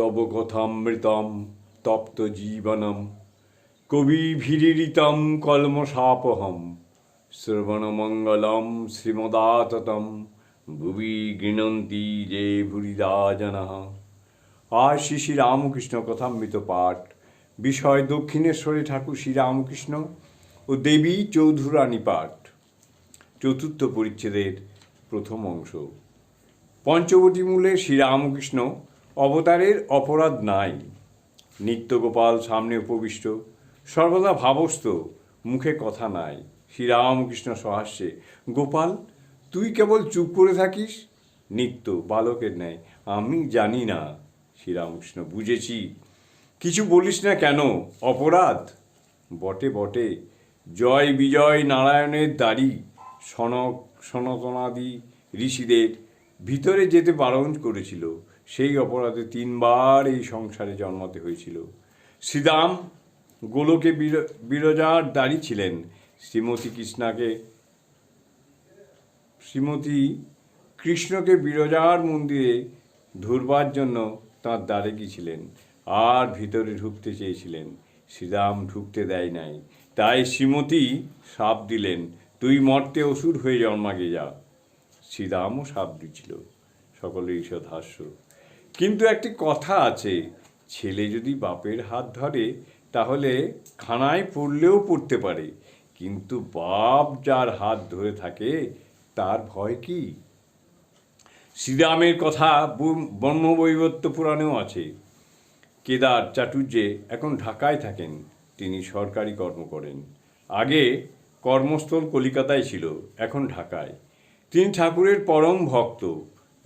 তব কথামৃতম তপ্ত জীবনম। কবি ভীরিতম কলমশাপহম, শ্রবণমঙ্গলম শ্রীমদাততম। ভুবি গৃণন্তি যে ভুরিদা জনঃ আর শ্রী শ্রী রামকৃষ্ণ কথামৃত পাঠ। বিষয় দক্ষিণেশ্বরে ঠাকুর শ্রী রামকৃষ্ণ ও দেবী চৌধুরানী পাঠ। চতুর্থ পরিচ্ছেদের প্রথম অংশ। পঞ্চবটী মূলে শ্রীরামকৃষ্ণ অবতারের অপরাধ নাই। নিত্যগোপাল সামনে উপবিষ্ট। সর্বদা ভাবস্থ, মুখে কথা নাই। শ্রীরামকৃষ্ণ সহাস্যে, গোপাল, তুই কেবল চুপ করে থাকিস? নিত্য বালকের ন্যায় আমি জানি না। শ্রীরামকৃষ্ণ, বুঝেছি। কিছু বলিস না কেন? অপরাধ? বটে বটে। জয় বিজয় নারায়ণের দাড়ি, সনক, সনাতনাদি ঋষিদের ভিতরে যেতে বারণ করেছিল। সেই অপরাধে তিনবার এই সংসারে জন্মাতে হয়েছিল। শ্রীদাম গোলকে বির- বিরজার দাড়ি ছিলেন। শ্রীমতী কৃষ্ণাকে, শ্রীমতী কৃষ্ণকে বিরজার মন্দিরে ধরবার জন্য তাঁর দ্বারে গিয়েছিলেন আর ভিতরে ঢুকতে চেয়েছিলেন। শ্রীরাম ঢুকতে দেয় নাই। তাই শ্রীমতী সাপ দিলেন, তুই মর্তে অসুর হয়ে জন্মাগে যা। শ্রীরামও সাপ দিছিল। সকলের ঈষৎ হাস্য। কিন্তু একটি কথা আছে, ছেলে যদি বাপের হাত ধরে, তাহলে খানায় পড়লেও পড়তে পারে। কিন্তু বাপ যার হাত ধরে থাকে, তার ভয় কি? শ্রীরামের কথা ব্রহ্মবৈবত্য পুরাণেও আছে। কেদার চাটুর্যে এখন ঢাকায় থাকেন, তিনি সরকারি কর্ম করেন। আগে কর্মস্থল কলিকাতায় ছিল, এখন ঢাকায়। তিনি ঠাকুরের পরম ভক্ত।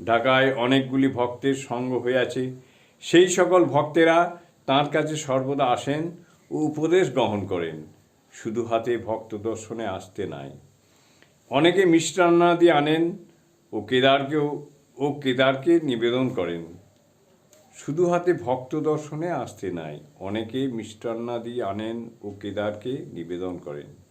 ঢাকায় অনেকগুলি ভক্তের সঙ্গ হয়ে আছে সেই সকল ভক্তেরা তাঁর কাছে সর্বদা আসেন ও উপদেশ গ্রহণ করেন। শুধু হাতে ভক্ত দর্শনে আসতে নাই। অনেকে মিষ্টান্নাদি আনেন ও কেদারকেও, ও কেদারকে নিবেদন করেন। শুধু হাতে ভক্ত দর্শনে আসতে নাই। অনেকে মিষ্টান্নাদি আনেন ও কেদারকে নিবেদন করেন।